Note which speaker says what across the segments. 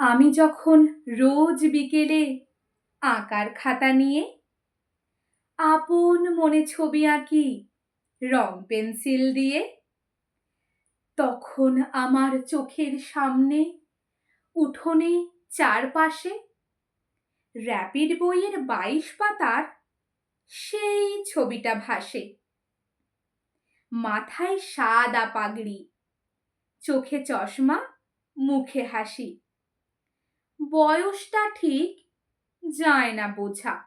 Speaker 1: আমি যখন রোজ বিকেলে আঁকার খাতা নিয়ে আপন মনে ছবি আঁকি, রং পেন্সিল দিয়ে, তখন আমার চোখের সামনে উঠোনে চারপাশে র্যাপিড বইয়ের বাইশ পাতার সেই ছবিটা ভাসে। মাথায় সাদা পাগড়ি, চোখে চশমা, মুখে হাসি। বয়সটা ঠিক যায় না বোঝা।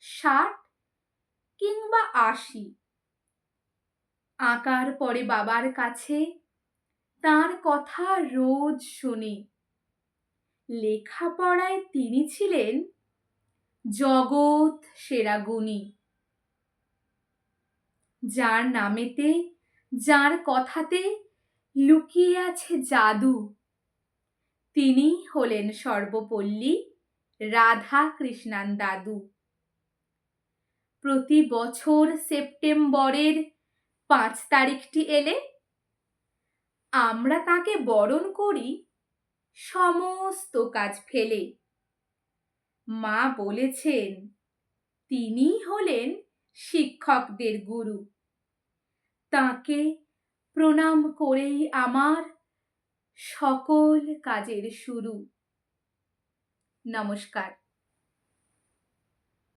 Speaker 1: ষাট কিংবা আশি। আঁকার পরে বাবার কাছে তার কথা রোজ শুনি। লেখাপড়ায় তিনি ছিলেন জগৎ সেরা গুণী। যার নামেতে, যার কথাতে লুকিয়ে আছে জাদু। তিনি হলেন সর্বপল্লী রাধা কৃষ্ণান দাদু। প্রতি বছর সেপ্টেম্বরের পাঁচ তারিখটি এলে আমরা তাকে বরণ করি, সমস্ত কাজ ফেলে। মা বলেছেন, তিনি হলেন শিক্ষকদের গুরু। তাকে প্রণাম করেই আমার সকল কাজের শুরু। নমস্কার।